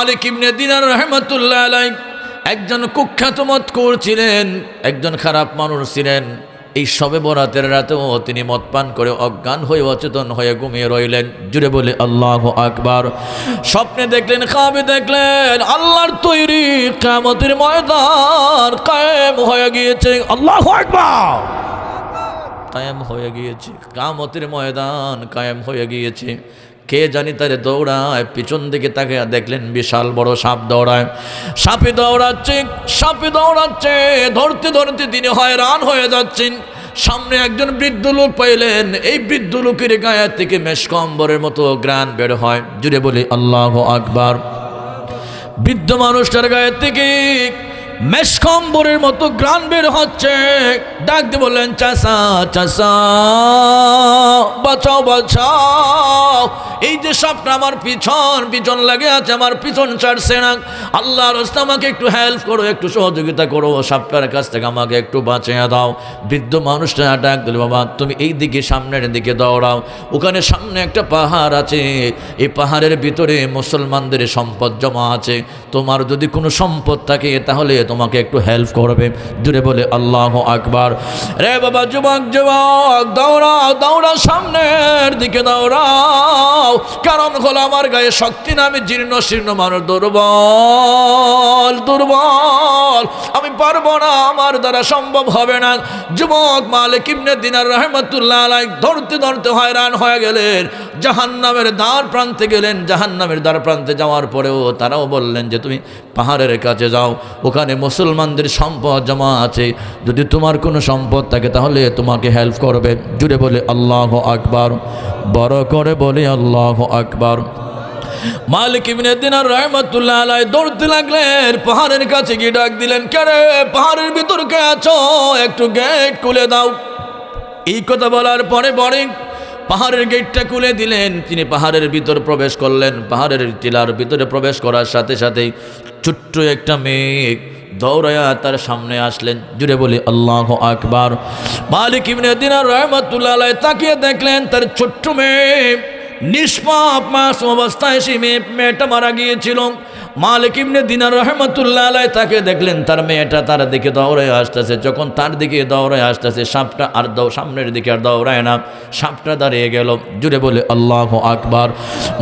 মালিক ইবনে দিনার রহমতুল্লাহ আলাই একজন কুখ্যাত মত করছিলেন একজন খারাপ মানুষ ছিলেন। এই সবে বরাতের রাতেও তিনি মদ পান করে অজ্ঞান হয়ে অচেতন হয়ে ঘুমিয়ে রইলেন। জুড়ে বলে, আল্লাহ আকবার। স্বপ্নে দেখলেন, খাবে দেখলেন, আল্লাহর তৈরি কামতের ময়দান কায়েম হয়ে গিয়েছে। আল্লাহ আকবার! কায়েম হয়ে গিয়েছে। কামতের ময়দান কায়েম হয়ে গিয়েছে। কে জানি তারে দৌড়ায়, পিছন দিকে তাকে দেখলেন বিশাল বড় সাপ দৌড়ায়। সাপে দৌড়াচ্ছে সাপে দৌড়াচ্ছে, ধরতে ধরতে তিনি হয়রান হয়ে যাচ্ছেন। সামনে একজন বৃদ্ধ লোক পাইলেন, এই বৃদ্ধ লোকের গায়ে থেকে মেশকম্বরের মতো গ্রান বের হয়। জুড়ে বলি, আল্লাহ আকবার। বৃদ্ধ মানুষটার গায়ে থেকে মেশকম্বরের মতো গ্রান বের হচ্ছে। ডাক দিয়ে বললেন চাষা চাষা বাঁচাও বাঁচাও। এই যে সাপটা আমার পিছন পিছন লাগে আছে, আমার পিছন ছাড়ছে না। আল্লাহর রাস্তা, আমাকে একটু হেল্প করো, একটু সহযোগিতা করো। সাপটার কাছ থেকে আমাকে একটু বাঁচিয়ে দাও। বৃদ্ধ মানুষটা ডাক দিল, বাবা, তুমি এই দিকে, সামনের দিকে দৌড়াও। ওখানে সামনে একটা পাহাড় আছে। এই পাহাড়ের ভিতরে মুসলমানদের সম্পদ জমা আছে। তোমার যদি কোনো সম্পদ থাকে, তাহলে তোমাকে একটু হেল্প করবে। দূরে বলে, আল্লাহ আকবার। রে বাবা, যুবক যুবক দৌড়াও দৌড়াও সামনের দিকে দৌড়াও কারণ হলো আমার গায়ে শক্তি না, আমি জীর্ণ, শীর্ণ মানুষ, দুর্বল দুর্বল। আমি পারব না, আমার দ্বারা সম্ভব হবে না। যুবক মালিক ইবনে দিনার রহমতুল্লাহ ধরতে ধরতে হয়রান হয়ে গেলেন। জাহান্নামের দ্বার প্রান্তে গেলেন। জাহান্নামের দ্বার প্রান্তে যাওয়ার পরেও তারাও বললেন যে, তুমি পাহাড়ের কাছে যাও, ওখানে মুসলমানদের সম্পদ জমা আছে। যদি তোমার কোনো সম্পদ থাকে, তাহলে তোমাকে হেল্প করবে। জুড়ে বলে, আল্লাহ আকবার। বড় করে বলে, আল্লাহ আকবার। মালিক দৌড়তে লাগলেন। পাহাড়ের কাছে গিয়ে ডাক দিলেন কেরে পাহাড়ের ভিতর কে আছো? একটু গেট খুলে দাও। এই কথা বলার পরে পরে পাহাড়ের গেটটা খুলে দিলেন। তিনি পাহাড়ের ভিতর প্রবেশ করলেন। পাহাড়ের টিলার ভিতরে প্রবেশ করার সাথে সাথেই ছোট্ট একটা মেঘ দৌড়ায়া তার সামনে আসলেন। জুড়ে বলি, আল্লাহ আকবার। মালিক ইবনে দিনার রহমতুল্লাহ তাকিয়ে দেখলেন তার ছোট্ট মেয়ে নিষ্পাপ মাসুম অবস্থায় মেয়ে মেয়েটা মারা গিয়েছিল। মালিক ইবনে দিনার রহমতুল্লাহ আলাই তাকে দেখলেন, তার মেয়েটা তার দিকে দৌড়ায় আসতেছে। যখন তার দিকে দৌড়ায় আসতেছে, সাপটা আর দৌ, সামনের দিকে আর দৌড়ায় না। সাপটা দাঁড়িয়ে গেল, জুড়ে বলে, আল্লাহ আকবার।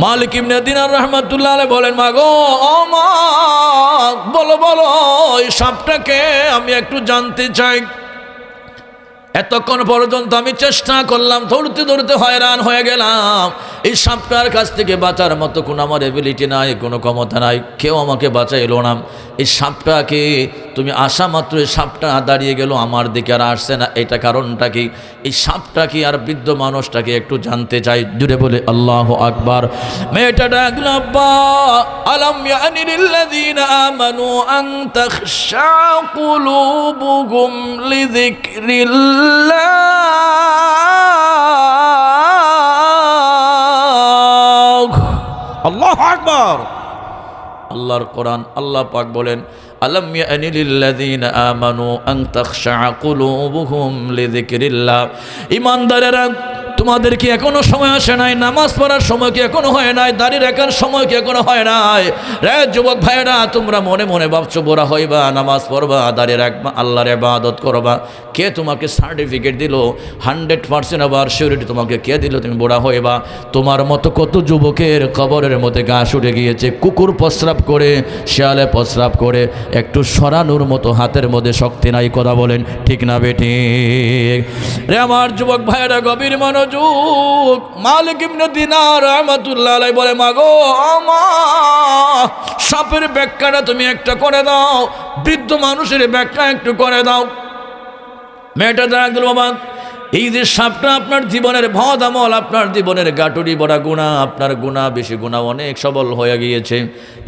মালিক ইবনে দিনার রহমতুল্লাহ আলাই বলেন মা গো ও বলো বলো, ওই সাপটাকে আমি একটু জানতে চাই। এতক্ষণ পর্যন্ত আমি চেষ্টা করলাম ধরতে ধরতে হয়রান হয়ে গেলাম। এই সাপটার কাছ থেকে বাঁচার মতো কোনো আমার এবিলিটি নাই, কোনো ক্ষমতা নাই, কেউ আমাকে বাঁচাইলো না। এই সাপটাকে তুমি আসা মাত্র এই সাপটা দাঁড়িয়ে গেল, আমার দিকে আর আসছে না। এটা কারণটা কি? এই সাপটা কি আর বৃদ্ধ মানুষটাকে একটু জানতে চাই? জুড়ে বলে আল্লাহ আকবার। মেয়েটা ডাকলো আব্বা আলাম ইয়ানি লিল্লাযীনা আমানু আন তাখশা কুলুবুহুম লিযিকরিল্লাহ। আল্লাহ আকবার। আল্লাহর কোরআন আল্লাহ পাক বলেন আলম ইয়ানি লিল্লাযীনা আমানু আন তাখশা কুলুবুহুম লিযিকরিল্লাহ। ঈমানদারেরা তোমাদের কি এখনও সময় আসে নাই, নামাজ পড়ার সময় কি এখনও হয় নাই দাঁড়িয়ে রাখার সময় কি এখনও হয় নাই? রে যুবক ভাইরা তোমরা মনে মনে ভাবছ, বোরা হইবা, নামাজ পড়বা দাঁড়িয়ে রাখবা, আল্লাহর ইবাদত করবা। কে তোমাকে সার্টিফিকেট দিল? হান্ড্রেড পার্সেন্ট আবার সিউরিটি তোমাকে কে দিল? তুমি বোরা হইবা। তোমার মতো কত যুবকের কবরের মধ্যে ঘাস উঠে গিয়েছে, কুকুর প্রস্রাব করে, শেয়ালে প্রস্রাব করে, একটু সরানোর মতো হাতের মধ্যে শক্তি নাই, কথা বলেন, ঠিক না বেটি রে আমার যুবক ভাইরা গভীর বলে, মাগো সাপের ব্যাখ্যাটা তুমি একটা করে দাও, বৃদ্ধ মানুষের ব্যাখ্যা একটু করে দাও। মেয়েটা দেখ বাবা এই যে সাপটা আপনার জীবনের ভদ আমল, আপনার জীবনের গাটুরি, বড়া গুণা, আপনার গুণা, বেশি গুণা অনেক সবল হয়ে গিয়েছে।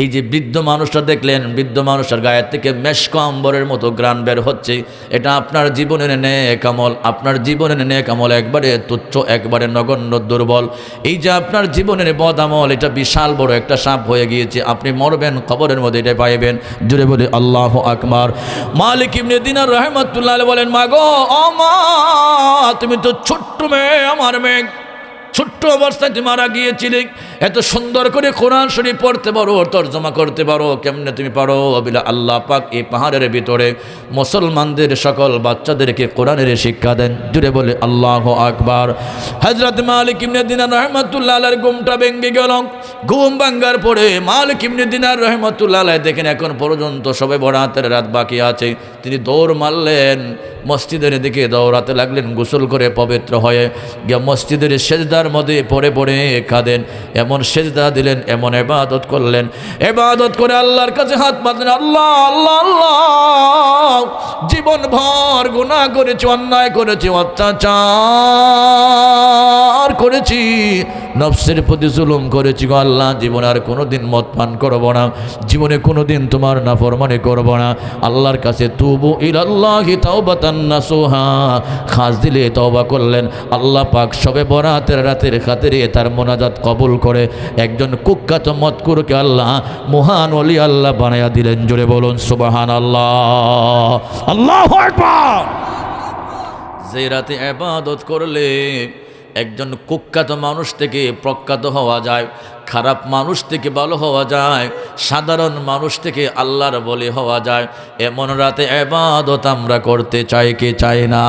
এই যে বৃদ্ধ মানুষটা দেখলেন, বৃদ্ধ মানুষের গায়ের থেকে মেশক আম্বরের মতো গ্রান বের হচ্ছে। এটা আপনার জীবনের নেক আমল, আপনার জীবনের নেক আমল একবারে তুচ্ছ, একবারে নগণ্য, দুর্বল। এই যে আপনার জীবনের বদ আমল, এটা বিশাল বড় একটা সাপ হয়ে গিয়েছে। আপনি মরবেন খবরের মধ্যে এটা পাইবেন। জুড়ে বলে আল্লাহ আকমার মালিক ইবনে দিনার রহমতুল্লাহ বলেন, মাগো, ও মা তুমি তো ছোট্ট মেয়ে, আমার মেয়ে। ছোট্ট অবস্থায় তুমি মারা গিয়েছিলে। এত সুন্দর করে কোরআন শরীফ পড়তে পারো, তর্জমা করতে পারো, কেমনে তুমি পারো? অবিলা আল্লাহ পাক এই পাহাড়ের ভিতরে মুসলমানদের সকল বাচ্চাদেরকে কোরআনের শিক্ষা দেন। জুড়ে বলে, আল্লাহ আকবার। হজরত মালিক ইমনে দিনার রহমতুল্লাহ ঘুমটা ভেঙে গেল। ঘুম ভাঙ্গার পরে মালিক ইমনে দিনার রহমতুল্লাহ দেখেন এখন পর্যন্ত সবে বড়াতের রাত বাকি আছে। তিনি দৌড় মারলেন। মসজিদের দিকে দৌড়াতে লাগলেন, গোসল করে পবিত্র হয়ে গিয়ে মসজিদের সেজদার মধ্যে পড়ে পড়ে কাঁদেন। এমন সেজদা দিলেন, এমন এবাদত করলেন। এবাদত করে আল্লাহর কাছে হাত পাতলেন আল্লাহ আল্লাহ আল্লাহ জীবন ভর গুণা করেছি, অন্যায় করেছি, অত্যাচার করেছি নফসের প্রতি জুলুম করেছি গো আল্লাহ, জীবনে আর কোনো দিন মদ পান করব না। জীবনে কোনো দিন তোমার না ফরমানে করব না। আল্লাহর কাছে তুবু ইলাল্লাহি তাওবাতান নাসুহা। খাস দিলে তওবা করলেন। আল্লাহ পাক সবে বরাতের রাতের খাতিরে তার মোনাজাত কবুল করে একজন কুখ্যাত মতকুরকে আল্লাহ, মহান অলি আল্লাহ বানায়া দিলেন। জোরে বলুন সুবাহান আল্লাহ আল্লাহ যে রাতে এবাদত করলে একজন কুখ্যাত মানুষ থেকে প্রখ্যাত হওয়া যায়, খারাপ মানুষ থেকে ভালো হওয়া যায়, সাধারণ মানুষ থেকে আল্লাহর বলে হওয়া যায়। এমন রাতে এবাদত আমরা করতে চাই কি চাই না?